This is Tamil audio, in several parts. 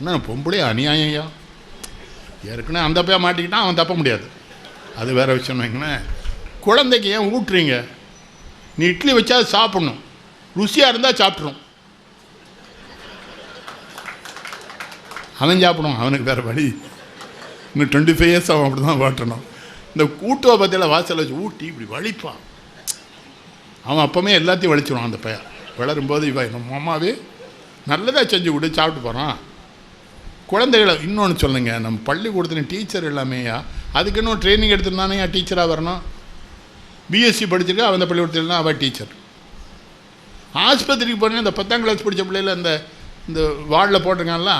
என்ன பொம்பளை அநியாயம் ஐயா ஏற்கனவே அந்த பையன் மாட்டிக்கிட்டான் அவன் தப்ப முடியாது. அது வேறு விஷயம் வைங்களேன். குழந்தைக்கு ஏன் ஊட்டுறீங்க? நீ இட்லி வச்சா சாப்பிட்ணும். சாப்பிடணும் ருசியாக இருந்தால் சாப்பிட்ரும் அவன் சாப்பிடுவான் அவனுக்கு வேறு வழி. இன்னும் டுவெண்ட்டி ஃபைவ் இயர்ஸ் அவன் அப்படி தான் வாட்டணும். இந்த கூட்டுவை பற்றியில் வாசல் வச்சு ஊட்டி இப்படி வலிப்பான். அவன் அப்போமே எல்லாத்தையும் வலிச்சிடுவான் அந்த பையன். வளரும்போது இவன் நம்ம அம்மாவே நல்லதாக செஞ்சு கொடு சாப்பிட்டு போகிறான் குழந்தைகளை இன்னொன்று சொல்லுங்க நம்ம பள்ளிக்கூடத்தில் டீச்சர் எல்லாமேயா அதுக்கு இன்னும் ட்ரைனிங் எடுத்துருந்தானே டீச்சராக வரணும்? பிஎஸ்சி படிச்சிருக்கா அந்த பள்ளிக்கூடத்தில் அவள் டீச்சர் ஆஸ்பத்திரிக்கு போனேன் இந்த பத்தாம் கிளாஸ் படித்த பிள்ளையில் இந்த இந்த வார்டில் போட்டிருக்காங்களா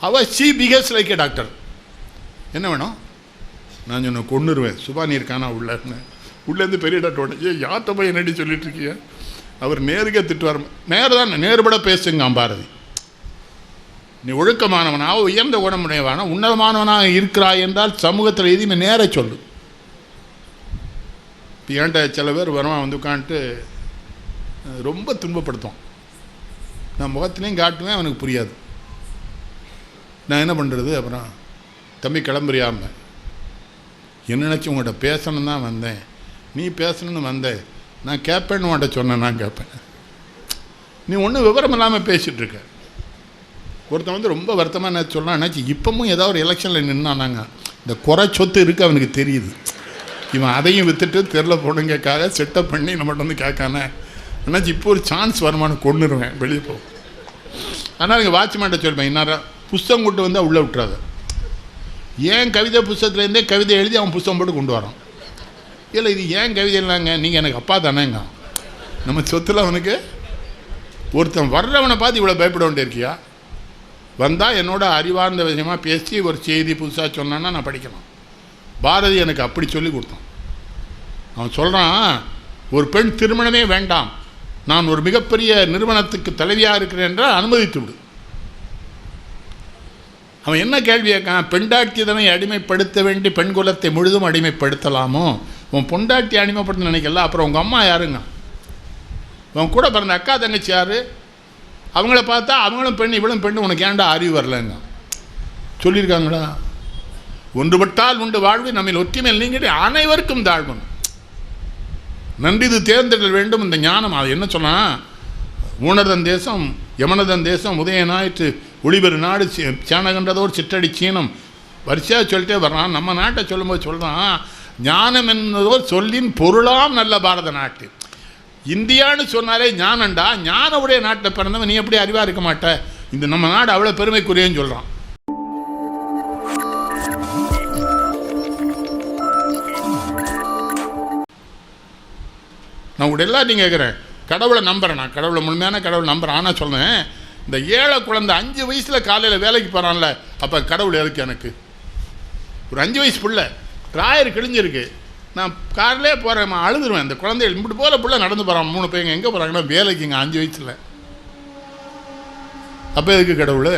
அவள் she because like a doctor என்ன வேணும்? நான் சொன்ன கொண்டுருவேன் சுபானி இருக்கானா உள்ளன்னு. உள்ளேருந்து பெரிய டாக்டர் உடனே யார்கிட்ட போய் என்னடி சொல்லிட்டு இருக்கீங்க அவர் நேருக்கே திட்டுவார். நேரு தான் நேருபட பேசுங்க பாரதி. நீ ஒழுக்கமானவனாக உயர்ந்த குணமுடையவனா உன்னதமானவனாக இருக்கிறாய் என்றால் சமூகத்தில் எதுவுமே நேர சொல்லு. இப்போ ஏன்ட்ட சில பேர் வருவான் வந்து உட்காந்துட்டு ரொம்ப துன்பப்படுத்துவான். நான் முகத்துலேயும் காட்டுவேன் அவனுக்கு புரியாது. நான் என்ன பண்ணுறது அப்புறம் தம்பி கிளம்புறியாம. என்ன நினச்சி உங்கள்கிட்ட பேசணும் தான் வந்தேன். நீ பேசணும்னு வந்தேன் நான் கேட்பேன்னு உன்கிட்ட சொன்னேன் நான் கேட்பேன். நீ ஒன்றும் விவரம் இல்லாமல் பேசிகிட்டு இருக்க. ஒருத்தன் வந்து ரொம்ப வருத்தமாக என்ன சொல்லலாம் என்னாச்சு? இப்பவும் ஏதாவது ஒரு எலெக்ஷனில் நின்னானாங்க. இந்த குறை சொத்து இருக்குது அவனுக்கு தெரியுது. இவன் அதையும் விற்றுட்டு தெரில போடுங்கக்காக செட்டப் பண்ணி நம்மகிட்ட வந்து கேட்கானே. என்னாச்சு? இப்போ ஒரு சான்ஸ் வருமானு கொண்டுருவேன் வெளியே போ. அதனால் இங்கே வாட்ச்மேன்ட்ட சொல்வேன் இன்னார புஸ்தகம் கொண்டு வந்தால் உள்ளே விட்றாத ஏன் கவிதை புஸ்தகத்துலேருந்தே கவிதை எழுதி அவன் புஸ்தகம் போட்டு கொண்டு வரான்? இல்லை இது ஏன் கவிதை இல்லைங்க? நீங்கள் எனக்கு அப்பா தானேங்க. நம்ம சொத்தில் அவனுக்கு ஒருத்தன் வர்றவனை பார்த்து இவ்வளோ பயப்பட வேண்டியிருக்கியா? வந்தால் என்னோட அறிவார்ந்த விஷயமாக பேசி ஒரு செய்தி புதுசாக சொன்னான்னா நான் படிக்கலாம் பாரதி எனக்கு அப்படி சொல்லி கொடுத்தான். அவன் சொல்கிறான் ஒரு பெண் திருமணமே வேண்டாம். நான் ஒரு மிகப்பெரிய நிறுவனத்துக்கு தலைவியாக இருக்கிறேன் என்றால் அனுமதித்து விடு. அவன் என்ன கேள்வி கேட்கான் பெண்டாட்டியதனை அடிமைப்படுத்த வேண்டி பெண் குலத்தை முழுதும் அடிமைப்படுத்தலாமோ? உன் பொண்டாட்டி அடிமைப்படுத்த நினைக்கல. அப்புறம் உங்கள் அம்மா யாருங்க? உன் கூட பிறந்த அக்கா தங்கச்சி யார்? அவங்கள பார்த்தா அவங்களும் பெண் இவளும் பெண்ணு உனக்கு ஏன்டா அறிவு வரலங்க? சொல்லியிருக்காங்களா? ஒன்றுபட்டால் உண்டு வாழ்வு நம்மில் ஒற்றுமையில் நீங்கிட்டு அனைவருக்கும் தாழ்வன் நன்றிது தேர்ந்தெடுக்க வேண்டும் இந்த ஞானம். அது என்ன சொன்னால் ஊனதன் தேசம் யமனதன் தேசம் உதயநாயிற்று ஒளிபெரு நாடு சேனகன்றதோடு சிற்றடி சீனம். வரிசையாக சொல்லிட்டே வர்றான். நம்ம நாட்டை சொல்லும்போது சொல்கிறான் ஞானம் என்பதோர் சொல்லின் பொருளாம் நல்ல பாரத நாட்டு. இந்தியான்னு சொன்னாலே ஞானண்டா ஞான உடைய நாட்டில் பிறந்தவன் நீ எப்படி அறிவாக இருக்க மாட்ட? இந்த நம்ம நாடு அவ்வளோ பெருமைக்குரியன்னு சொல்கிறான் நான் உடைய எல்லாத்தையும் கேட்குறேன் கடவுளை நம்புறேன் நான். கடவுளை முழுமையான கடவுளை நம்புறேன். ஆனால் சொன்னேன் இந்த ஏழை குழந்தை அஞ்சு வயசில் காலையில் வேலைக்கு போகிறான்ல அப்போ கடவுள் எதுக்கு எனக்கு? ஒரு அஞ்சு வயசு பிள்ளை டிராயர் கிழிஞ்சிருக்கு. நான் காரிலே போகிறேன் அழுதுருவேன். இந்த குழந்தைகள் இப்படி போல பிள்ளை நடந்து போகிறான் மூணு பையங்க எங்கே போகிறாங்கன்னா வேலைக்குங்க அஞ்சு வயசில். அப்போ எதுக்கு கடவுள்?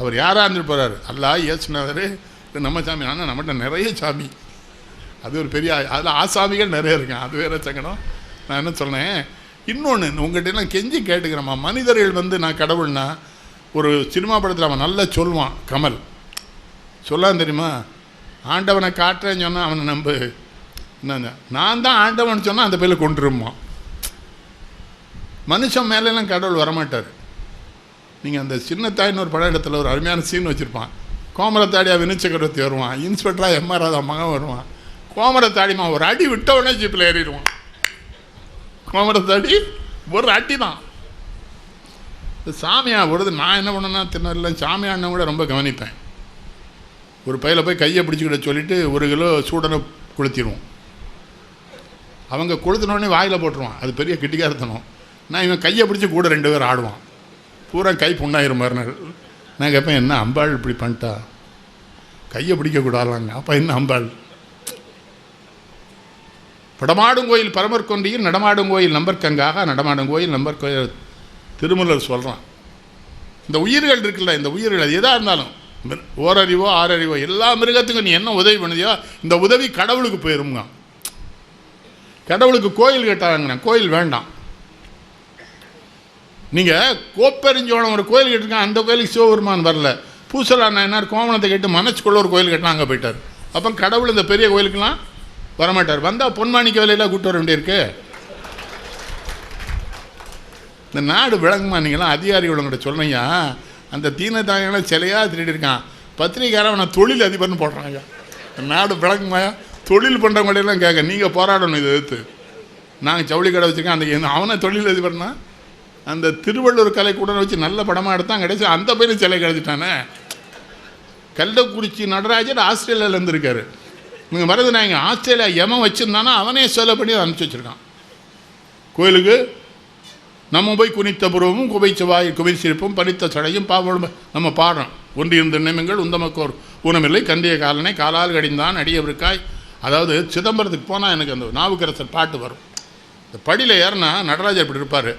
அவர் யாராக இருந்துட்டு போகிறார் அல்லா இயேசுநாதர் நம்ம சாமி ஆனால் நம்மகிட்ட நிறைய சாமி. அது ஒரு பெரிய அதில் ஆசாமிகள் நிறைய இருக்கான் அது வேற சங்கடம். நான் என்ன சொன்னேன் இன்னொன்று உங்கள்கிட்ட கெஞ்சி கேட்டுக்கிறேம்மா. மனிதர்கள் வந்து நான் கடவுள்னா ஒரு சினிமா படத்தில் அவன் நல்லா சொல்லுவான் கமல். சொல்லான் தெரியுமா? ஆண்டவனை காட்டுறேன்னு சொன்னால் அவனை நம்பு. என்னங்க நான் தான் ஆண்டவன் சொன்னால் அந்த பேரில் கொண்டுருமா மனுஷன் மேலெல்லாம் கடவுள் வரமாட்டார். நீங்கள் அந்த சின்னத்தாயின்னு ஒரு பட இடத்துல ஒரு அருமையான சீன் வச்சுருப்பான். கோமரத்தாடியா வினு சக்கரவர்த்தி வருவான் இன்ஸ்பெக்டராக எம்ஆர் ராதா மகன் வருவான். கோமரத்தாடிமா ஒரு அடி விட்ட உடனே ஜீப்பில் ஏறிடுவான். கோமரத்தாடி ஒரு அடி தான் இந்த சாமியா வருது. நான் என்ன பண்ணேன்னா திண்ணறில் சாமி அண்ணன் கூட ரொம்ப கவனிப்பேன். ஒரு பையில போய் கையை பிடிச்சிக்கிட்ட சொல்லிவிட்டு ஒரு கிலோ சூடனை கொளுத்திடுவோம். அவங்க கொளுத்தின வாயில் போட்டுருவான். அது பெரிய கிட்டிக்காரத்தனம். நான் இவன் கையை பிடிச்சி கூட ரெண்டு பேர் ஆடுவான். பூரா கை புண்ணாயிரும் மறுநாள் நான் கேட்பேன் என்ன அம்பாள் இப்படி பண்ணிட்டா? கையை பிடிக்கக்கூடாதாங்க அப்போ என்ன அம்பாள்? படமாடும் கோயில் பரமர் கொண்டியில் நடமாடும் கோயில் நம்பர்க்கங்காக நடமாடும் கோயில் நம்பர் கோயில் திருமலர் சொல்கிறான் இந்த உயிர்கள் இருக்குல்ல இந்த உயிர்கள் அது எதாக இருந்தாலும் ஓரறிவோ ஆறறிவோ எல்லா மிருகத்துக்கும் நீ என்ன உதவி பண்ணுதியோ இந்த உதவி கடவுளுக்கு போயிருங்க கடவுளுக்கு கோயில் கேட்டாங்கண்ணே. கோயில் வேண்டாம். நீங்கள் கோப்பெருஞ்சோளம் ஒரு கோயில் கட்டிருக்கான் அந்த கோயிலுக்கு சிவபெருமான் வரல. பூசலா நாயனார் கோவணத்தை கேட்டு மனசுக்குள்ள ஒரு கோயில் கட்டினா அங்கே போயிட்டார். அப்போ கடவுள் இந்த பெரிய கோயிலுக்கெல்லாம் வரமாட்டார். வந்தால் பொன்மாணிக்க வேலையெல்லாம் கூப்பிட்டு வர வேண்டியிருக்கு. இந்த நாடு விளங்குமா நீங்களாம் அதிகாரிகளங்கிட்ட சொல்றீங்க. அந்த தீனத்தாயெல்லாம் சிலையாக திருடிருக்கான் இருக்கான் அவனை தொழில் அதிபர்னு போடுறாங்க. இந்த நாடு விளங்குமா? தொழில் பண்ணுறவங்களையெல்லாம் கேட்க நீங்கள் போராடணும் இதை எதிர்த்து. நாங்கள் ஜவுளி கடை வச்சுருக்கேன் அந்த அவனை தொழில் அதிபர்னா அந்த திருவள்ளூர் கலைக்கூட வச்சு நல்ல படமாக எடுத்தான் கிடைச்சி அந்த பையனும் சிலை கிடைச்சிட்டானே. கள்ளக்குறிச்சி நடராஜர் ஆஸ்திரேலியாவில் இருந்திருக்காரு. நீங்கள் மறந்து நான் இங்கே ஆஸ்திரேலியா எமன் வச்சுருந்தானா அவனே சொல்ல பண்ணி அனுப்பிச்சி வச்சுருக்கான். கோயிலுக்கு நம்ம போய் குனித்த புருவமும் குபை செவ்வாய் குபை சிரிப்பும் பறித்த சடையும் பாவம் நம்ம பாடுறோம். ஒன்று இருந்த நிமிங்கள் உந்தமக்கோர் ஊனமில்லை கண்டிய காலனை காலால் கடிந்தான் அடியவருக்காய் அதாவது சிதம்பரத்துக்கு போனால் எனக்கு அந்த நாவுக்கரசர் பாட்டு வரும். இந்த படியில் ஏறினா நடராஜர் இப்படி இருப்பார்.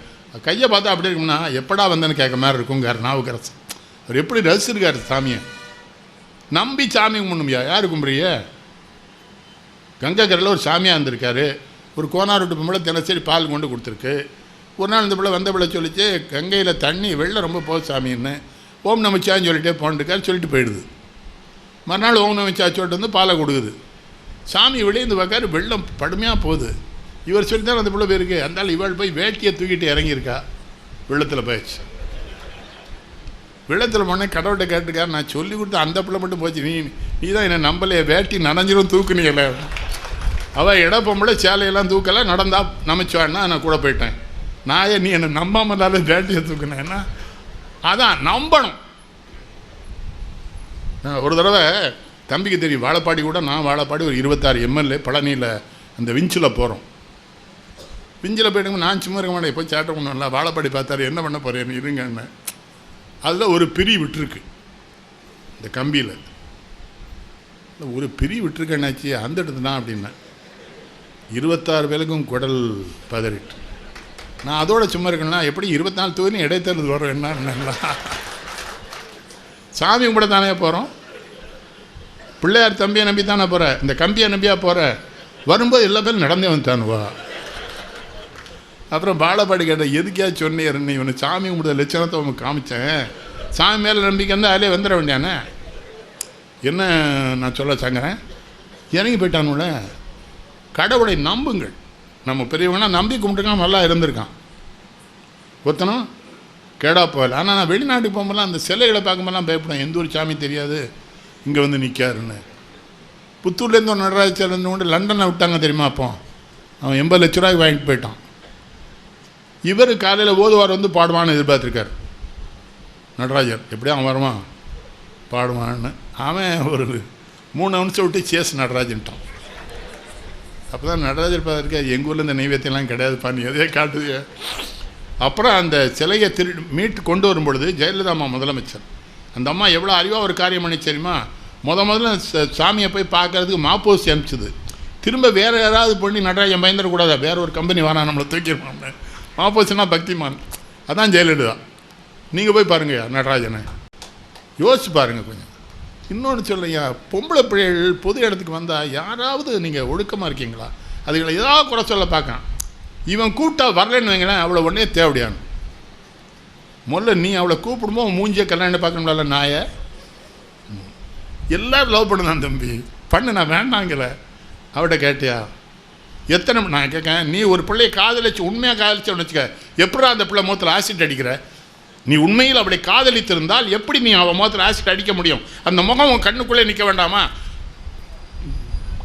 கையை பார்த்தா அப்படி இருக்கும்னா எப்படா வந்தேன்னு கேட்க மாதிரி இருக்குங்கார் நாவுக்கரசர். அவர் எப்படி ரசிச்சிருக்கார் சாமியை? நம்பி சாமி கும்பிடும்யா யார் கும்பிட்றிய கங்கைக்கரையில் ஒரு சாமியாக இருந்திருக்காரு. ஒரு கோனாரோட்டு பொம்பளை தினசரி பால் கொண்டு கொடுத்துருக்கு. ஒரு நாள் இந்த பிள்ளை வந்த பிள்ளை சொல்லிச்சு கங்கையில் தண்ணி வெள்ளம் ரொம்ப போகுது சாமின்னு. ஓம் நமச்சான்னு சொல்லிட்டே போன்ட்டுருக்காரு சொல்லிட்டு போயிடுது. மறுநாள் ஓம் நமச்சா சொல்லிட்டு வந்து பாலை கொடுக்குது. சாமி வெளியேந்து பார்க்காரு வெள்ளம் படுமையாக போகுது. இவர் சொல்லி தான் அந்த பிள்ளை போயிருக்கு அந்த இவள் போய் வேட்டியை தூக்கிட்டு இறங்கியிருக்கா. வெள்ளத்தில் போயிடுச்சு. வெள்ளத்தில் போனே கடவுள்கிட்ட கேட்டுக்கார் நான் சொல்லி கொடுத்த அந்த பிள்ளை மட்டும் போச்சு. நீ நீ தான் என்னை நம்பலையே. வேட்டி நனைஞ்சிரும் தூக்குனீங்களே. அவள் இட பொம்பளை சேலையெல்லாம் தூக்கலை நடந்தா நமைச்சுவான்னா நான் கூட போயிட்டேன். நான் ஏன் நீ என்னை நம்பாமலால வேட்டியை தூக்குனேன்னா அதான் நம்பணும். ஒரு தடவை தம்பிக்கு தெரியும் வாழப்பாடி கூட நான் வாழப்பாடி ஒரு இருபத்தாறு எம்எல்ஏ பழனியில் அந்த விஞ்சில் போகிறோம் விஞ்சில் போயிட்டு நான் சும்மா இருக்க மாட்டேன் எப்போ சேட்டை பண்ணல வாழப்பாடி பார்த்தாரு என்ன பண்ண போகிறேன் இருங்கன்னு அதில் ஒரு பிரி விட்டுருக்கு. இந்த கம்பியில். ஒரு பிரி விட்டுருக்கேன்னாச்சு அந்த இடத்து தான் இருபத்தாறு பேருக்கும் குடல் பதறிட்டு. நான் அதோட சும்மா இருக்கேன்னா எப்படி இருபத்தி நாலு தொகுதி இடைத்தேர்தல் வரும்? என்ன சாமி கும்பிட தானே போகிறோம் பிள்ளையார் தம்பியை நம்பி தானே போகிற இந்த கம்பியை நம்பியாக போகிற வரும்போது எல்லா பேரும் நடந்தே வந்துட்டானுவா. அப்புறம் பாலப்பாடி கேட்டேன் எதுக்கே சொன்னேன் இவனை சாமி கும்பிட லட்சணத்தை அவன் காமிச்சேன். சாமி மேலே நம்பிக்கை இருந்தால் அதிலே வந்துட வேண்டியானே? என்ன நான் சொல்ல சங்கறேன் இறங்கி போயிட்டானுல. கடவுளை நம்புங்கள். நம்ம பெரியவங்கன்னா நம்பி கும்பிட்டுக்கான் நல்லா இருந்திருக்கான். ஒத்தனும் கேடா போகல. ஆனால் நான் வெளிநாட்டுக்கு போகும்போதெல்லாம் அந்த சிலைகளை பார்க்கும்போதெல்லாம் பயப்படுவேன். எந்த ஒரு சாமி தெரியாது. இங்கே வந்து நிற்காருன்னு புத்தூர்லேருந்து ஒரு நடராஜர் கொண்டு லண்டனை விட்டாங்க தெரியுமா அப்போ? அவன் எண்பது லட்ச ரூபாய்க்கு வாங்கிட்டு போயிட்டான். இவர் காலையில் ஓதுவார் வந்து பாடுவான்னு எதிர்பார்த்துருக்கார். நடராஜர் எப்படியும் அவன் வருவான்? பாடுவான்னு. அவன் ஒரு மூணு நிமிஷம் விட்டு சேஸ் நடராஜன்ட்டான். அப்போ தான் நடராஜர் பார்த்துருக்கா எங்கள் ஊரில் இந்த நைவேத்தியம்லாம் கிடையாதுப்பா நீ எதையே காட்டுது அப்புறம் அந்த சிலையை திரு மீட்டு கொண்டு வரும் பொழுது ஜெயலலிதா அம்மா முதலமைச்சர். அந்த அம்மா எவ்வளோ அறிவாக ஒரு காரியம் பண்ணி தெரியுமா? முத முதல்ல ச- சாமியை போய் பார்க்கறதுக்கு மாப்போசி அனுப்பிச்சது. திரும்ப வேறு யாராவது பண்ணி நடராஜன் பயந்துடக்கூடாதா வேற ஒரு கம்பெனி வரா நம்மளை தூக்கிடுவாங்க மாப்போசினா பக்திமான். அதான் ஜெயலலிதா. நீங்கள் போய் பாருங்கய்யா நடராஜனை. யோசிச்சு பாருங்கள் கொஞ்சம். இன்னொன்று சொல்லையா பொம்பளை பிள்ளைகள் பொது இடத்துக்கு வந்தால் யாராவது நீங்கள் ஒழுக்கமாக இருக்கீங்களா? அதுகளை ஏதாவது குறை சொல்ல பார்க்கான் இவன் கூட்டா வரலன்னு வைங்களேன் அவ்வளோ உடனே தேவையானு முதல்ல நீ அவளை கூப்பிடும்போது மூஞ்சியை கல்யாணம் பார்க்கணும்ல நாயை? எல்லோரும் லவ் பண்ணுதான் தம்பி. பண்ணு நான் வேண்டாங்கல. அவட்ட கேட்டியா? எத்தனை நான் கேட்கேன் நீ ஒரு பிள்ளையை காதலிச்சு உண்மையாக காதலிச்சோன்னு வச்சுக்க எப்படா அந்த பிள்ளை முகத்தில் ஆசிட் அடிக்கிற? நீ உண்மையில் அப்படி காதலித்திருந்தால் எப்படி நீ அவன் முகத்தில் ஆசிட் அடிக்க முடியும்? அந்த முகம் உன் கண்ணுக்குள்ளே நிற்க வேண்டாமா?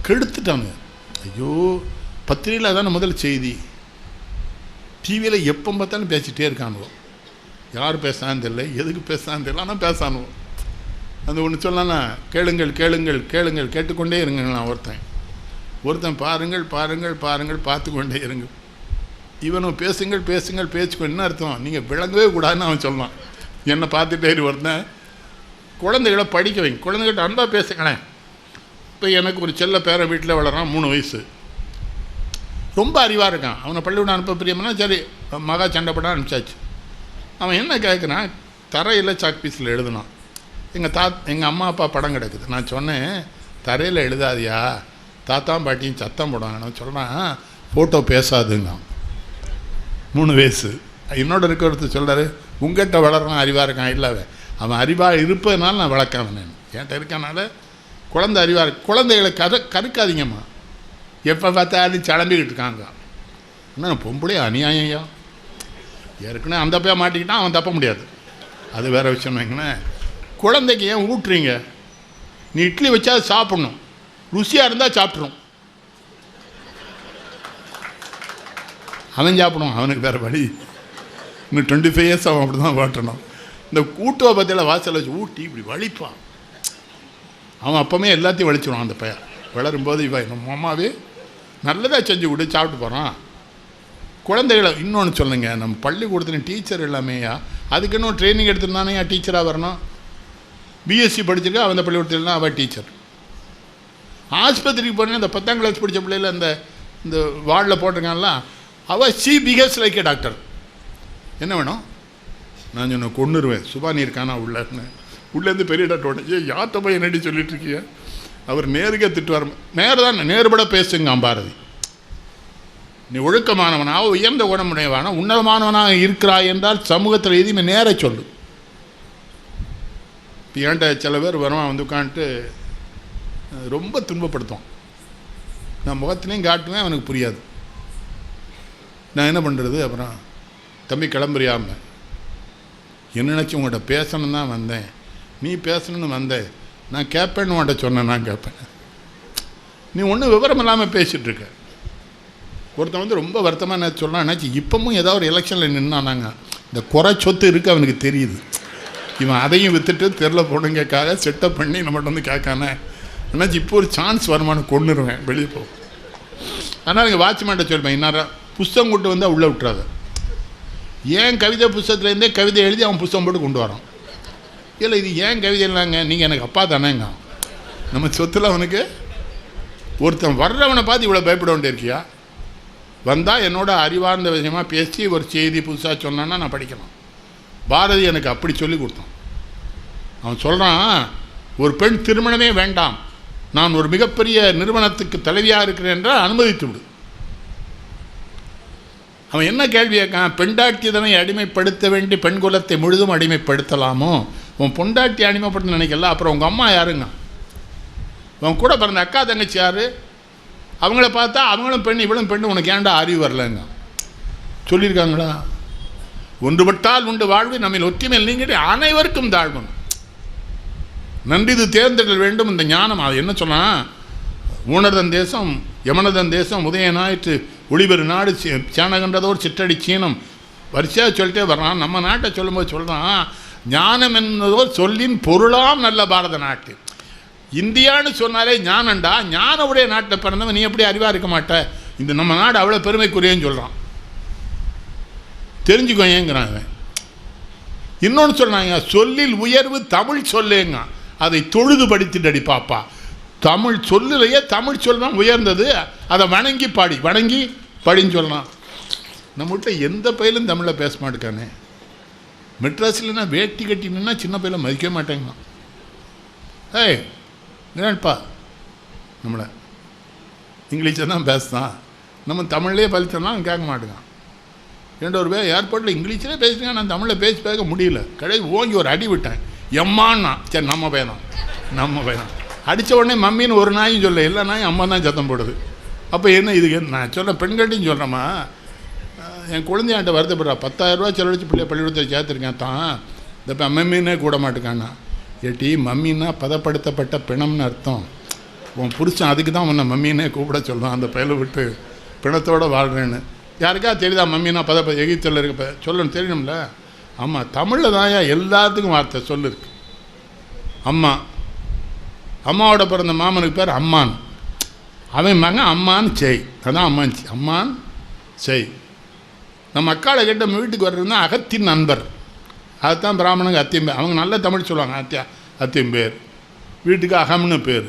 கெடுத்துட்டாங்க. ஐயோ பத்திரிகையில் அதான முதல் செய்தி. டிவியில் எப்போ பார்த்தாலும் பேசிகிட்டே இருக்கானுவோ. யார் பேசான்னு தெரியல. எதுக்கு பேசான்னு தெரியல. ஆனால் பேசானுவோம் அந்த ஒன்று சொல்லலாம் கேளுங்கள் கேளுங்கள் கேளுங்கள். கேட்டுக்கொண்டே இருங்கண்ணா ஒருத்தன். ஒருத்தன் பாருங்கள் பாருங்கள் பாருங்கள் பார்த்து கொண்டே இருங்கள் இவனும் பேசுங்கள் பேசுங்கள் பேச்சுக்கோ என்ன அர்த்தம்? நீங்கள் விளங்கவே கூடாதுன்னு அவன் சொல்லுவான் என்னை பார்த்துட்டே ஒருத்தன். குழந்தைகளை படிக்க வைங்க. குழந்தைகிட்ட அன்பாக பேசுங்களேன். இப்போ எனக்கு ஒரு செல்ல பேர வீட்டில் வளரான் மூணு வயசு. ரொம்ப அறிவாக இருக்கான். அவனை பள்ளிக்கூடம் அனுப்ப பிரியம்னா சரி மகா சண்டை போட அனுப்பிச்சாச்சு. அவன் என்ன கேட்குறான் தரையில் சாக் பீஸில் எழுதுனான் எங்கள் தா எங்கள் அம்மா அப்பா படம் கிடக்குது. நான் சொன்னேன் தரையில் எழுதாதியா? தாத்தா பாட்டியும் சத்தம் போடுவாங்க சொல்கிறான் ஃபோட்டோ பேசாதுங்க மூணு வயசு. என்னோட இருக்கிறது சொல்கிறாரு உங்கள்கிட்ட வளர்றான் அறிவாக இருக்கான். இல்லை அவன். அறிவாக இருப்பதனால நான் வளர்க்கவன் என்கிட்ட இருக்கனால குழந்தை அறிவாக இருக்கு. குழந்தைகளை கரு கருக்காதீங்கம்மா. எப்போ பார்த்தாலும் கிளம்பிக்கிட்டு இருக்காங்க. என்ன பொம்பளை அநியாயம் ஏற்கனவே அந்த பையன் மாட்டிக்கிட்டான் அவன் தப்ப முடியாது. அது வேறு விஷயம் வைங்களேன். குழந்தைக்கு ஏன் ஊட்டுறீங்க? நீ இட்லி வச்சா அது சாப்பிடணும். ருசியாக இருந்தால் சாப்பிட்ரும் அவன் சாப்பிடுவான் அவனுக்கு வேறு வழி. இன்னும் டுவெண்ட்டி ஃபைவ் இயர்ஸ் அவன் அப்படி தான் வாட்டணும். இந்த கூட்டுவை பற்றியில் வாசல் வச்சு ஊட்டி இப்படி வலிப்பான். அவன் அப்போமே எல்லாத்தையும் வலிச்சிடுவான் அந்த பையன். வளரும்போது இவன் நம்ம அம்மாவே நல்லதாக செஞ்சு விட்டு சாப்பிட்டு போகிறான் குழந்தைகளை இன்னொன்று சொல்லுங்க நம்ம பள்ளிக்கூடத்துல டீச்சர் எல்லாமேயா? அதுக்கு இன்னும் ட்ரைனிங் எடுத்திருந்தானே டீச்சராக வரணும்? பிஎஸ்சி படிச்சிருக்கா அந்த பள்ளிக்கூடத்தில் அவள் டீச்சர் ஆஸ்பத்திரிக்கு போனால் இந்த பத்தாம் கிளாஸ் படித்த பிள்ளைல அந்த இந்த வார்டில் போட்டிருக்கான்ல அவள் சி பிகஸ் லைக் டாக்டர் என்ன வேணும்? நான் சொன்ன கொண்டுருவேன் சுபானி இருக்கானா? உள்ளன்னு உள்ளேருந்து பெரிய டாக்டர் உடனே ஏன் யார்கிட்ட போய் என்னடி சொல்லிட்டு இருக்கீங்க அவர் நேருக்கே திட்டுவார். நேர் தான் நேர்பட பேசுங்க பாரதி நீ ஒழுக்கமானவனாக உயர்ந்த குணமுடையவான உன்னதமானவனாக இருக்கிறாய் என்றால் சமூகத்தில் எதுவுமே நேர சொல்லு. இப்போ ஏன்ட்ட சில பேர் வருமா வந்து உட்காந்துட்டு ரொம்ப துன்பப்படுத்துவான். நான் முகத்திலையும் காட்டுவேன் அவனுக்கு புரியாது. நான் என்ன பண்ணுறது அப்புறம் தம்பி கிளம்புறியாம என்ன நினச்சி உங்கள்கிட்ட பேசணும் தான் வந்தேன். நீ பேசணும்னு வந்தேன் நான் கேட்பேன்னு உன்கிட்ட சொன்னேன் நான் கேட்பேன் நீ ஒன்றும் விவரம் இல்லாமல் பேசிகிட்டு ஒருத்தன் வந்து ரொம்ப வருத்தமாக என்ன சொல்லலாம் என்னாச்சு இப்பவும் ஏதாவது ஒரு எலெக்ஷனில் நின்னானாங்க. இந்த குறை சொத்து இருக்குது அவனுக்கு தெரியுது. இவன் அதையும் விற்றுட்டு தெரில போடுங்கக்காக செட்டப் பண்ணி நம்மகிட்ட வந்து கேட்கானே. என்னாச்சு இப்போ ஒரு சான்ஸ் வருமானு கொண்டுருவேன் வெளியே போ. அதனால் நீங்கள் வாட்ச்மேன்ட்ட சொல்வேன் இன்னாரம் புஸ்தகம் கொண்டு வந்தால் உள்ளே விட்டுறாத. ஏன் கவிதை புஸ்தகத்துலேருந்தே கவிதை எழுதி அவன் புஸ்தகம் போட்டு கொண்டு வரான்? இல்லை இது ஏன் கவிதை இல்லைங்க நீங்கள் எனக்கு அப்பா தானேங்க. நம்ம சொத்தில் அவனுக்கு ஒருத்தன் வர்றவனை பார்த்து இவ்வளோ பயப்பட வேண்டியிருக்கியா? வந்தால் என்னோட அறிவார்ந்த விஷயமா பேசி ஒரு செய்தி புதுசாக சொன்னான்னா நான் படிக்கணும். பாரதி எனக்கு அப்படி சொல்லி கொடுத்தான். அவன் சொல்கிறான் ஒரு பெண் திருமணமே வேண்டாம். நான் ஒரு மிகப்பெரிய நிறுவனத்துக்கு தலைவியாக இருக்கிறேன் என்றால் அனுமதித்து விடு. அவன் என்ன கேள்வி கேட்கான் பெண்டாட்டியதனை அடிமைப்படுத்த வேண்டி பெண் குலத்தை முழுதும் அடிமைப்படுத்தலாமோ? உன் பொண்டாட்டி அடிமைப்படுத்த நினைக்கல. அப்புறம் உங்கள் அம்மா யாருங்க? உன் கூட பிறந்த அக்கா தங்கச்சி யார்? அவங்கள பார்த்தா அவங்களும் பெண் இவளும் பெண் உனக்கு ஏண்டா அறிவு வரலங்க? சொல்லியிருக்காங்களா? ஒன்றுபட்டால் உண்டு வாழ்வு நம்ம ஒற்றுமையில் நீங்கள் அனைவருக்கும் தாழ்வு. நன்றி இது தேர்ந்தெடுக்க வேண்டும் இந்த ஞானம். அது என்ன சொன்னால் ஊனதன் தேசம் யமனதன் தேசம் உதயநாயிற்று ஒளிபெரு நாடு சேனகன்றதோடு சிற்றடி சீனம். வரிசையாக சொல்லிட்டே வர்றான் நம்ம நாட்டை சொல்லும்போது சொல்கிறான் ஞானம் என்பதோ சொல்லின் பொருளாம் நல்ல பாரத நாட்டு. இந்தியான்னு சொன்னாலே ஞானண்டா ஞான உடைய நாட்டில் பிறந்தவன் நீ எப்படி அறிவாக இருக்க மாட்ட? இந்த நம்ம நாடு அவ்வளோ பெருமைக்குரியன்னு சொல்கிறான் தெரிஞ்சுக்கோ ஏங்கிறான் அவன் இன்னொன்று சொன்னாங்க சொல்லில் உயர்வு தமிழ் சொல்லேங்க. அதை தொழுது படித்துட்டடி பாப்பா. தமிழ் சொல்லுலையே தமிழ் சொல்லலாம் உயர்ந்தது. அதை வணங்கி பாடி. வணங்கி படின்னு சொல்லலாம் நம்மகிட்ட எந்த பயிலும் தமிழில் பேச மாட்டேக்கானே. மெட்ராஸ்லன்னா வேட்டி கட்டினா சின்ன பையில மதிக்க மாட்டேங்கிறான். ஏய் என்னப்பா நம்மளை. இங்கிலீஷில் தான் பேசுதான் நம்ம தமிழ்லேயே பழிச்சோம்னா கேட்க மாட்டேங்கான் ரெண்டு ஒரு பேர் ஏர்போர்ட்டில் இங்கிலீஷில் பேசுங்க நான் தமிழில் பேசி பேச முடியல. கடைசி ஓங்கி ஒரு அடி விட்டேன். எம்மான்னா. சரி நம்ம பையன் நம்ம பையன் அடித்த உடனே மம்மின்னு ஒரு நாயும் சொல்ல எல்லா நாயும் அம்மா தான் சத்தம் போடுது. அப்போ என்ன இதுக்கு நான் சொல்ல பெண்கள்ட்டையும் சொல்கிறேம்மா என் குழந்தையாண்ட வருத்தப்படுறா. பத்தாயிரரூபா செலவழிச்சு பிள்ளைய பள்ளிக்கூடத்தில் சேர்த்துருக்கேன் தான். இந்த இப்போ மம்மின்னே கூட மாட்டேக்கான்னா. ஏட்டி மம்மின்னா பதப்படுத்தப்பட்ட பிணம்னு அர்த்தம். உன் புருஷன் அதுக்கு தான் உன்னை மம்மின்னே கூப்பிட சொல்லுவான் அந்த பயலை விட்டு பிணத்தோடு வாழ்கிறேன்னு யாருக்கா தெரியுதா மம்மினா பதப்ப எகிச்சல் இருக்க சொல்லணும் தெரியணும்ல ஆமாம் தமிழில் தான் எல்லாத்துக்கும் வார்த்தை சொல்லிருக்கு. அம்மா. அம்மாவோட பிறந்த மாமனுக்கு பேர் அம்மான். அவன் மகன் அம்மான் செய். அதான் அம்மான் செய். அம்மான் செய். நம்ம அக்காளை கேட்ட நம்ம வீட்டுக்கு வர்றதுனா அகத்தின் நண்பர். அதுதான் பிராமணங்க அத்தியம் பேர். அவங்க நல்ல தமிழ் சொல்லுவாங்க அத்தியா அத்தியம் பேர். வீட்டுக்கு அகம்னு பேர்.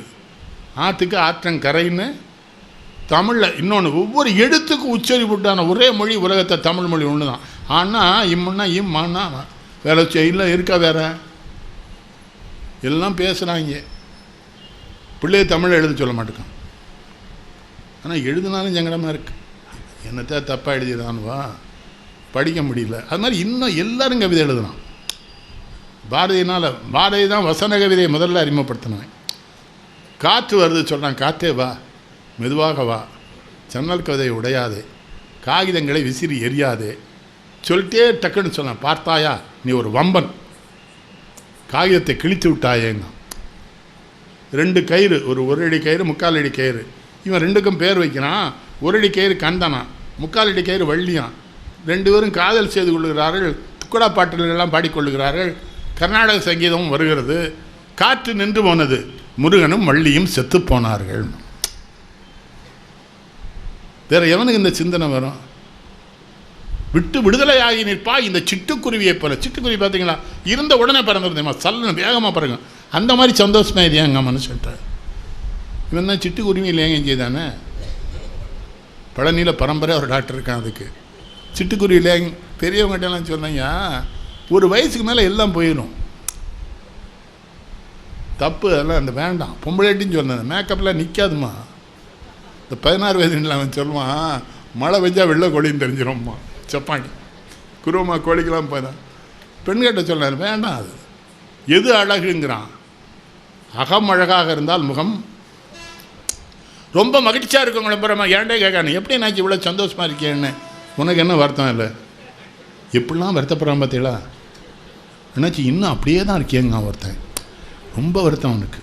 ஆற்றுக்கு ஆற்றங்கரைன்னு தமிழில் இன்னொன்று ஒவ்வொரு எழுத்துக்கும் உச்சரிப்புட்டான ஒரே மொழி உலகத்தை தமிழ் மொழி ஒன்று தான் ஆனால் இம்முன்னா இம்மான்னா வேலை இல்லை இருக்கா வேற? எல்லாம் பேசுகிறாங்க பிள்ளைய தமிழ் எழுத சொல்ல மாட்டேங்கான் ஆனால் எழுதினாலும் சங்கடமாக இருக்குது என்னத்தை தப்பாக எழுதிடானுவா படிக்க முடியல. அது மாதிரி இன்னும் எல்லோரும் கவிதை எழுதுனான் பாரதியினால் பாரதி தான் வசன கவிதையை முதல்ல அறிமுகப்படுத்தினேன் காற்று வருது சொல்கிறான் காற்றே வா மெதுவாக வா. ஜன்னல் கவிதையை உடையாதே. காகிதங்களை விசிறி எரியாதே சொல்லிட்டே டக்குன்னு சொன்னான் பார்த்தாயா நீ ஒரு வம்பன். காகிதத்தை கிழித்து விட்டாயேங்க. ரெண்டு கயிறு ஒரு ஒரு அடி கயிறு முக்கால் அடி கயிறு. இவன் ரெண்டுக்கும் பேர் வைக்கிறான். ஒரு அடி கயிறு கந்தனா முக்கால் அடி கயிறு வள்ளியான். ரெண்டு பேரும் காதல் செய்து கொள்கிறார்கள் துக்கடா பாட்டுகளெல்லாம் பாடிக்கொள்கிறார்கள் கர்நாடக சங்கீதமும் வருகிறது. காற்று நின்று போனது முருகனும் வள்ளியும் செத்து போனார்கள். வேற எவனுக்கு இந்த சிந்தனை வரும்? விட்டு விடுதலையாகி நிற்பா இந்த சிட்டுக்குருவியை போல. சிட்டுக்குருவி பார்த்தீங்களா? இருந்த உடனே பறந்துருந்தேம்மா சல்லுன்னு வேகமாக பாருங்க அந்த மாதிரி சந்தோஷமா இது எங்கள் மனுஷன்ட்ட இவன் தான் சிட்டுக்குருவி லேங்கம் செய்தானே பழனியில் பரம்பரை ஒரு டாக்டர் இருக்கான் அதுக்கு. சிட்டுக்குருவி லேங் பெரியவங்ககிட்டலாம் சொன்னாங்க ஒரு வயசுக்கு மேலே எல்லாம் போயிடும். தப்பு அதெல்லாம் அந்த வேண்டாம். பொம்பளைட்டின்னு சொன்னேன் மேக்கப்லாம் நிற்காதுமா இந்த பதினாறு வயதுல அவன் சொல்லுவான் மழை பெஞ்சா வெள்ளை கோழின்னு தெரிஞ்சிடும்மா சப்பாண்டி குருவமா கோழிக்கெல்லாம் போயிதான் பெண்கிட்ட சொன்னார் வேண்டாம் அது. எது அழகுங்கிறான். அகம் அழகாக இருந்தால் முகம். ரொம்ப மகிழ்ச்சியாக இருக்கவங்கள பிறமா ஏன்டே கேட்கானு? எப்படி நான் இவ்வளோ சந்தோஷமாக இருக்கேன்னு? உனக்கு என்ன வருத்தம் இல்லை? எப்படிலாம் வருத்தப்படுறான் பார்த்தீங்களா என்னாச்சு இன்னும் அப்படியே தான் இருக்கேங்க ஒருத்தன். ரொம்ப வருத்தம் அவனுக்கு.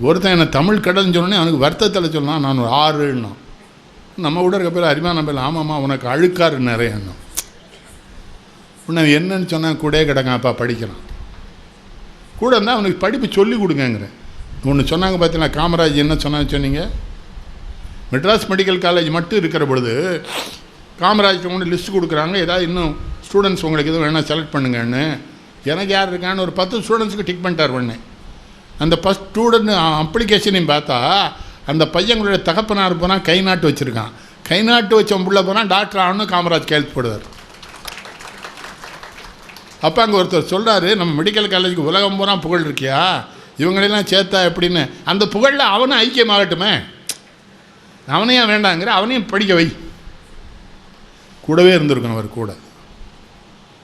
ஒருத்தன் என்னை தமிழ் கடல்னு சொன்னோடனே அவனுக்கு வருத்தத்தில் சொன்னான் நான் ஒரு ஆறுன்னா. நம்ம கூட இருக்க பேர் அரிமா நம்ம ஆமாம்மா உனக்கு அழுக்காரு நிறைய எண்ணம் உன்னை என்னன்னு சொன்னால் கூட கிடக்கான் அப்பா படிக்கிறான். கூட இருந்தால் அவனுக்கு படிப்பு சொல்லி கொடுங்கங்கிறேன். ஒன்று சொன்னாங்க பார்த்தீங்கன்னா காமராஜ் என்ன சொன்னான்னு சொன்னீங்க? மெட்ராஸ் மெடிக்கல் காலேஜ் மட்டும் இருக்கிற பொழுது காமராஜ் கொண்டு லிஸ்ட் கொடுக்குறாங்க. ஏதாவது இன்னும் ஸ்டூடெண்ட்ஸ் உங்களுக்கு எதுவும் வேணால் செலக்ட் பண்ணுங்கன்னு. எனக்கு யார் இருக்கான்னு ஒரு பத்து ஸ்டூடெண்ட்ஸுக்கு டிக் பண்ணிட்டார் பண்ணேன் அந்த ஃபஸ்ட் ஸ்டூடெண்ட் அப்ளிகேஷனையும் பார்த்தா அந்த பையங்களுடைய தகப்பனார் போனால் கை நாட்டு வச்சுருக்கான். கை நாட்டு வச்ச புள்ள போனால் டாக்டர் ஆகணும்னு காமராஜ் கேள்விப்படுவார் அப்போ அங்கே ஒருத்தர் சொல்கிறாரு நம்ம மெடிக்கல் காலேஜுக்கு உலகம் பூரா புகழ் இருக்கியா? இவங்களெல்லாம் சேர்த்தா எப்படின்னு. அந்த புகழில் அவனும் ஐக்கியமாகட்டுமே. அவனையும் வேண்டாங்கிற அவனையும் படிக்க வை. கூடவே இருந்திருக்கணும் அவர் கூட.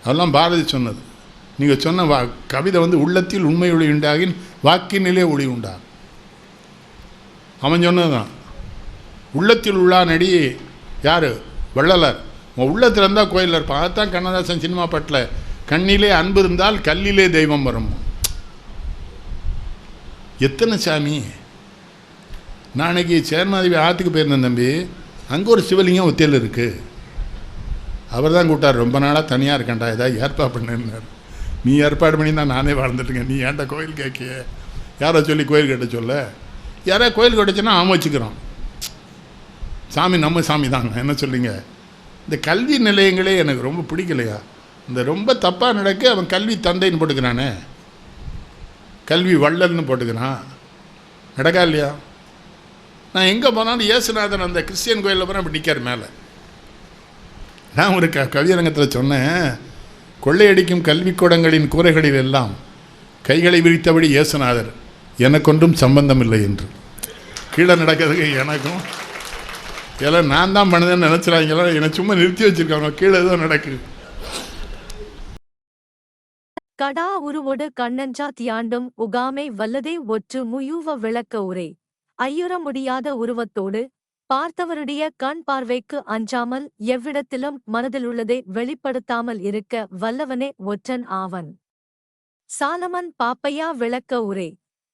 அதெல்லாம் பாரதி சொன்னது. நீங்கள் சொன்ன வா கவிதை வந்து உள்ளத்தில் உண்மை ஒளி உண்டாகின் வாக்கினிலே ஒளி உண்டாகும் அவன் சொன்னதுதான். உள்ளத்தில் உள்ளா நடி யார்? வள்ளலர். உன் உள்ளத்தில் இருந்தால் கோயிலில் இருப்பான். அதுதான் கண்ணதாசன் சினிமா பாட்டில் கண்ணிலே அன்பு இருந்தால் கல்லிலே தெய்வம் வரும். எத்தனை சாமி? நாளைக்கு சேர்மாதேவி ஆற்றுக்கு போயிருந்தேன் தம்பி. அங்கே ஒரு சிவலிங்கம் ஒத்தியில் இருக்குது அவர் தான் கூட்டார் ரொம்ப நாளாக தனியாக இருக்கேன்டா ஏதாவது ஏற்பாடு பண்ணுன்னார். நீ ஏற்பாடு பண்ணி தான் நானே வாழ்ந்துட்டுங்க நீ ஏன்டா கோயில் கேட்கிய? யாரோ சொல்லி கோயில் கட்ட சொல்ல? யாரோ கோயில் கட்டுச்சுன்னா ஆமாம் வச்சுக்கிறோம். சாமி நம்ம சாமி தாங்க. என்ன சொல்லிங்க இந்த கல்வி நிலையங்களே எனக்கு ரொம்ப பிடிக்கலையா? இந்த ரொம்ப தப்பாக நடக்க அவன் கல்வி தந்தைன்னு போட்டுக்கிறானே. கல்வி வள்ளல்னு போட்டுக்கிறான். நடக்கா இல்லையா? நான் எங்கே போனாலும் இயேசுநாதன் அந்த கிறிஸ்டியன் கோயிலில் போனால் அப்படி நிற்கார் மேலே. நான் ஒரு க கவியரங்கத்தில் சொன்னேன் கொள்ளையடிக்கும் கல்விக்கூடங்களின் கூரைகளில் எல்லாம் கைகளை விரித்தபடி இயேசுநாதர். எனக்கொன்றும் சம்பந்தம் இல்லை என்று. கீழே நடக்கிறதுக்கு எனக்கும் எல்லாம் நான் தான் பண்ணதுன்னு நினச்சிடாங்களா என்னை சும்மா நிறுத்தி வச்சுருக்காங்க கீழே ஏதோ நடக்குது. கடா உருவோடு கண்ணஞ்சா தியாண்டும் உகாமை வல்லதே ஒற்று முயூவ விளக்க உரை. ஐயுற முடியாத உருவத்தோடு பார்த்தவருடைய கண் பார்வைக்கு அஞ்சாமல் எவ்விடத்திலும் மனதிலுள்ளதை வெளிப்படுத்தாமல் இருக்க வல்லவனே ஒற்றன் ஆவன். சாலமன் பாப்பையா விளக்க உரை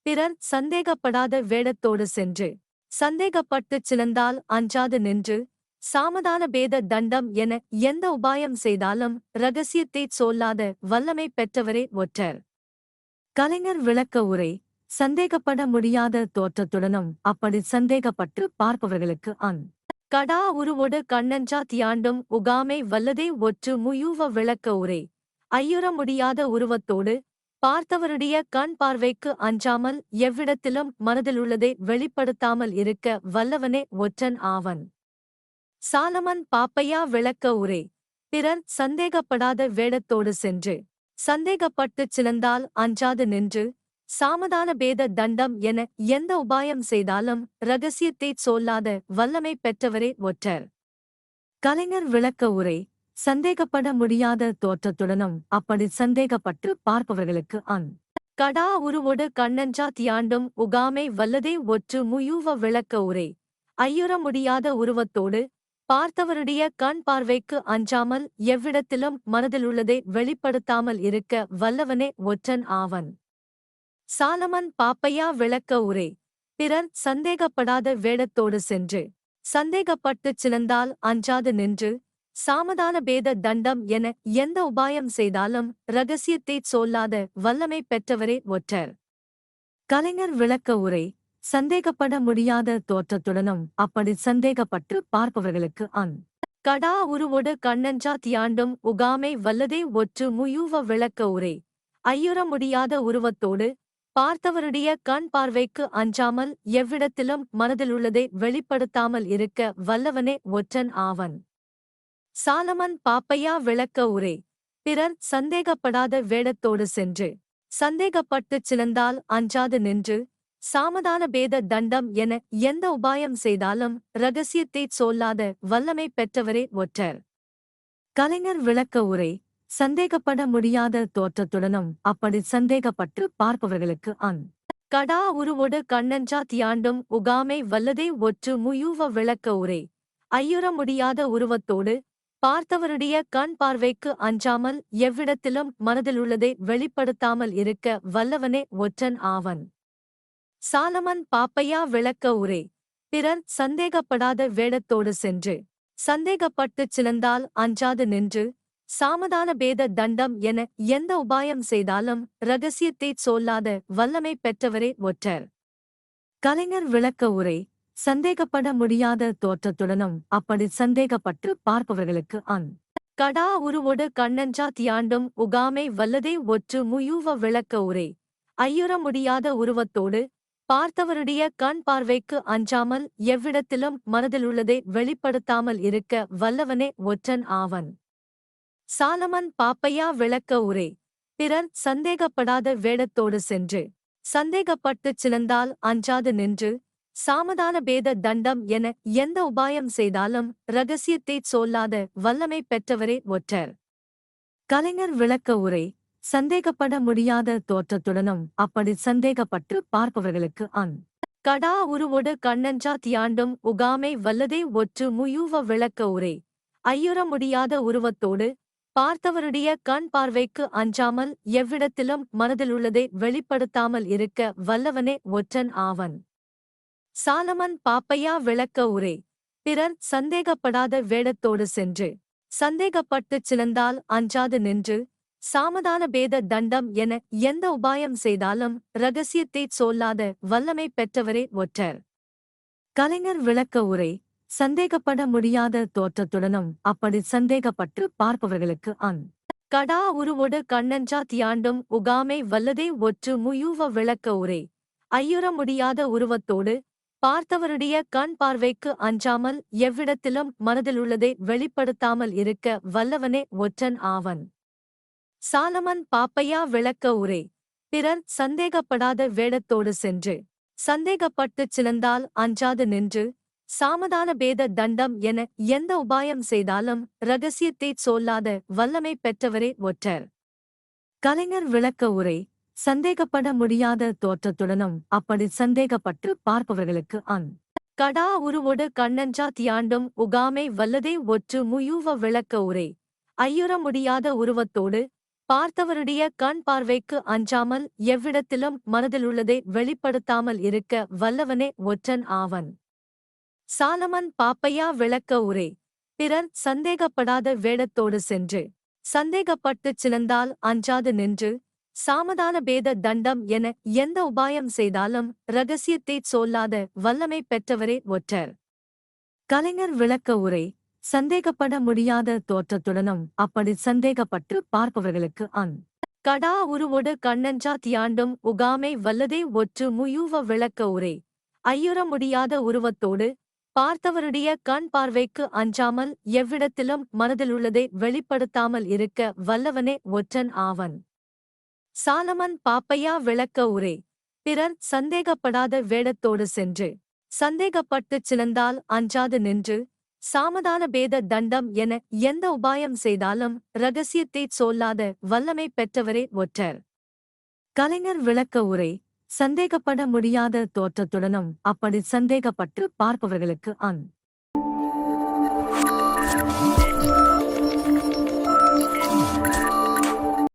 பிறர் சந்தேகப்படாத வேடத்தோடு சென்று சந்தேகப்பட்டுச் சினந்தால் அஞ்சாது நின்று சாமதான பேத தண்டம் என எந்த உபாயம் செய்தாலும் ரகசியத்தைச் சொல்லாத வல்லமை பெற்றவரே ஒற்றர். கலைஞர் விளக்க உரை சந்தேகப்பட முடியாத தோற்றத்துடனும் அப்படி சந்தேகப்பட்டு பார்ப்பவர்களுக்கு அன் கடா உருவோடு கண்ணஞ்சா தியாண்டும் உகாமை வல்லதே ஒற்று முயூவ விளக்க உரை. ஐயுற முடியாத உருவத்தோடு பார்த்தவருடைய கண் பார்வைக்கு அஞ்சாமல் எவ்விடத்திலும் மனதிலுள்ளதை வெளிப்படுத்தாமல் இருக்க வல்லவனே ஒற்றன் ஆவன். சாலமன் பாப்பையா விளக்க உரை. பிறர் சந்தேகப்படாத வேடத்தோடு சென்று சந்தேகப்பட்டுச் சினந்தால் அஞ்சாது நின்று சாமதான பேத தண்டம் என எந்த உபாயம் செய்தாலும் ரகசியத்தை சொல்லாத வல்லமை பெற்றவரே ஒற்றர். கலைஞர் விளக்க உரை சந்தேகப்பட முடியாத தோற்றத்துடனும் அப்படி சந்தேகப்பட்டு பார்ப்பவர்களுக்கு அன். கடா உருவொடு கண்ணஞ்சா தியாண்டும் உகாமை வல்லதே ஒற்று முயூவ விளக்க உரை. ஐயுற முடியாத உருவத்தோடு பார்த்தவருடைய கண் பார்வைக்கு அஞ்சாமல் எவ்விடத்திலும் மனதிலுள்ளதை வெளிப்படுத்தாமல் இருக்க வல்லவனே ஒற்றன் ஆவன். சாலமன் பாப்பையா விளக்க உரை. பிறர் சந்தேகப்படாத வேடத்தோடு சென்று. சந்தேகப்பட்டுச் சினந்தால் அஞ்சாது நின்று. சாமதான பேத தண்டம் என எந்த உபாயம் செய்தாலும் ரகசியத்தைச் சொல்லாத வல்லமை பெற்றவரே ஒற்றர். கலைஞர் விளக்க உரை. சந்தேகப்பட முடியாத தோற்றத்துடனும் அப்படி சந்தேகப்பட்டு பார்ப்பவர்களுக்கு அன். கடா உருவொடு கண்ணஞ்சா தியாண்டும் உகாமை வல்லதே ஒற்று முயூவ விளக்க உரை. ஐயுற முடியாத உருவத்தோடு பார்த்தவருடைய கண் பார்வைக்கு அஞ்சாமல் எவ்விடத்திலும் மனதிலுள்ளதை வெளிப்படுத்தாமல் இருக்க வல்லவனே ஒற்றன் ஆவன். சாலமன் பாப்பையா விளக்க உரை. பிறர் சந்தேகப்படாத வேடத்தோடு சென்று. சந்தேகப்பட்டுச் சினந்தால் அஞ்சாது நின்று. சாமதான பேத தண்டம் என எந்த உபாயம் செய்தாலும் ரகசியத்தைச் சொல்லாத வல்லமை பெற்றவரே ஒற்றர். கலைஞர் விளக்க உரை. சந்தேகப்பட முடியாத தோற்றத்துடனும் அப்படி சந்தேகப்பட்டு பார்ப்பவர்களுக்கு அன் கடா உருவோடு கண்ணஞ்சா தியாண்டும் உகாமை வல்லதே ஒற்று முயூவ விளக்க உரை. ஐயுற முடியாத உருவத்தோடு பார்த்தவருடைய கண் பார்வைக்கு அஞ்சாமல் எவ்விடத்திலும் மனதிலுள்ளதை வெளிப்படுத்தாமல் இருக்க வல்லவனே ஒற்றன் ஆவன். சாலமன் பாப்பையா விளக்க உரை. பிறர் சந்தேகப்படாத வேடத்தோடு சென்று சந்தேகப்பட்டுச் சினந்தால் அஞ்சாது நின்று சாமதான பேத தண்டம் என எந்த உபாயம் செய்தாலும் ரகசியத்தை சொல்லாத வல்லமை பெற்றவரே ஒற்றர். கலைஞர் விளக்க உரை சந்தேகப்பட முடியாத தோற்றத்துடனும் அப்படி சந்தேகப்பட்டு பார்ப்பவர்களுக்கு அன். கடா உருவொடு கண்ணஞ்சா தியாண்டும் உகாமை வல்லதே ஒற்று முயூவ விளக்க உரை. ஐயுற முடியாத உருவத்தோடு பார்த்தவருடைய கண் பார்வைக்கு அஞ்சாமல் எவ்விடத்திலும் மனதிலுள்ளதை வெளிப்படுத்தாமல் இருக்க வல்லவனே ஒற்றன் ஆவன். சாலமன் பாப்பையா விளக்க உரை. பிறர் சந்தேகப்படாத வேடத்தோடு சென்று. சந்தேகப்பட்டுச் சிலந்தால் அஞ்சாது நின்று. சாமதான பேத தண்டம் என எந்த உபாயம் செய்தாலும் ரகசியத்தைச் சொல்லாத வல்லமை பெற்றவரே ஒற்றர். கலைஞர் விளக்க உரை. சந்தேகப்பட முடியாத தோற்றத்துடனும் அப்படி சந்தேகப்பட்டு பார்ப்பவர்களுக்கு அன். கடா உருவொடு கண்ணஞ்சா தியாண்டும் உகாமை வல்லதே ஒற்று முயூவ விளக்க உரை. ஐயுற முடியாத உருவத்தோடு பார்த்தவருடைய கண் பார்வைக்கு அஞ்சாமல் எவ்விடத்திலும் மனதிலுள்ளதை வெளிப்படுத்தாமல் இருக்க வல்லவனே ஒற்றன் ஆவன். சாலமன் பாப்பையா விளக்க உரை. பிறர் சந்தேகப்படாத வேடத்தோடு சென்று. சந்தேகப்பட்டுச் சினந்தால் அஞ்சாது நின்று. சாமதான பேத தண்டம் என எந்த உபாயம் செய்தாலும் ரகசியத்தைச் சொல்லாத வல்லமை பெற்றவரே ஒற்றர். கலைஞர் விளக்க உரை. சந்தேகப்பட முடியாத தோற்றத்துடனும் அப்படி சந்தேகப்பட்டு பார்ப்பவர்களுக்கு அன் கடா உருவோடு கண்ணஞ்சா தியாண்டும் உகாமை வல்லதே ஒற்று முயூவ விளக்க உரை. ஐயுற முடியாத உருவத்தோடு பார்த்தவருடைய கண் பார்வைக்கு அஞ்சாமல் எவ்விடத்திலும் மனதிலுள்ளதை வெளிப்படுத்தாமல் இருக்க வல்லவனே ஒற்றன் ஆவன். சாலமன் பாப்பையா விளக்க உரை. பிறர் சந்தேகப்படாத வேடத்தோடு சென்று சந்தேகப்பட்டுச் சினந்தால் அஞ்சாது நின்று சாமதான பேத தண்டம் என எந்த உபாயம் செய்தாலும் ரகசியத்தை சொல்லாத வல்லமை பெற்றவரே ஒற்றர். கலைஞர் விளக்க உரை சந்தேகப்பட முடியாத தோற்றத்துடனும் அப்படி சந்தேகப்பட்டு பார்ப்பவர்களுக்கு அன். கடா உருவொடு கண்ணஞ்சா தியாண்டும் உகாமை வல்லதே ஒற்று முயூவ விளக்க உரை. ஐயுற முடியாத உருவத்தோடு பார்த்தவருடைய கண் பார்வைக்கு அஞ்சாமல் எவ்விடத்திலும் மனதிலுள்ளதை வெளிப்படுத்தாமல் இருக்க வல்லவனே ஒற்றன் ஆவன். சாலமன் பாப்பையா விளக்க உரை. பிறர் சந்தேகப்படாத வேடத்தோடு சென்று. சந்தேகப்பட்டுச் சினந்தால் அஞ்சாது நின்று. சாமதான பேத தண்டம் என எந்த உபாயம் செய்தாலும் ரகசியத்தைச் சொல்லாத வல்லமை பெற்றவரே ஒற்றர். கலைஞர் விளக்க உரை. சந்தேகப்பட முடியாத தோற்றத்துடனும் அப்படி சந்தேகப்பட்டு பார்ப்பவர்களுக்கு அன். கடா உருவொடு கண்ணஞ்சா தியாண்டும் உகாமை வல்லதே ஒற்று முயூவ விளக்க உரை. ஐயுற முடியாத உருவத்தோடு பார்த்தவருடைய கண் பார்வைக்கு அஞ்சாமல் எவ்விடத்திலும் மனதிலுள்ளதை வெளிப்படுத்தாமல் இருக்க வல்லவனே ஒற்றன் ஆவன். சாலமன் பாப்பையா விளக்க உரை. பிறர் சந்தேகப்படாத வேடத்தோடு சென்று. சந்தேகப்பட்டுச் சினந்தால் அஞ்சாது நின்று. சாமதான பேத தண்டம் என எந்த உபாயம் செய்தாலும் ரகசியத்தைச் சொல்லாத வல்லமை பெற்றவரே ஒற்றர். கலைஞர் விளக்க உரை. சந்தேகப்பட முடியாத தோற்றத்துடனும் அப்படி சந்தேகப்பட்டு பார்ப்பவர்களுக்கு அன்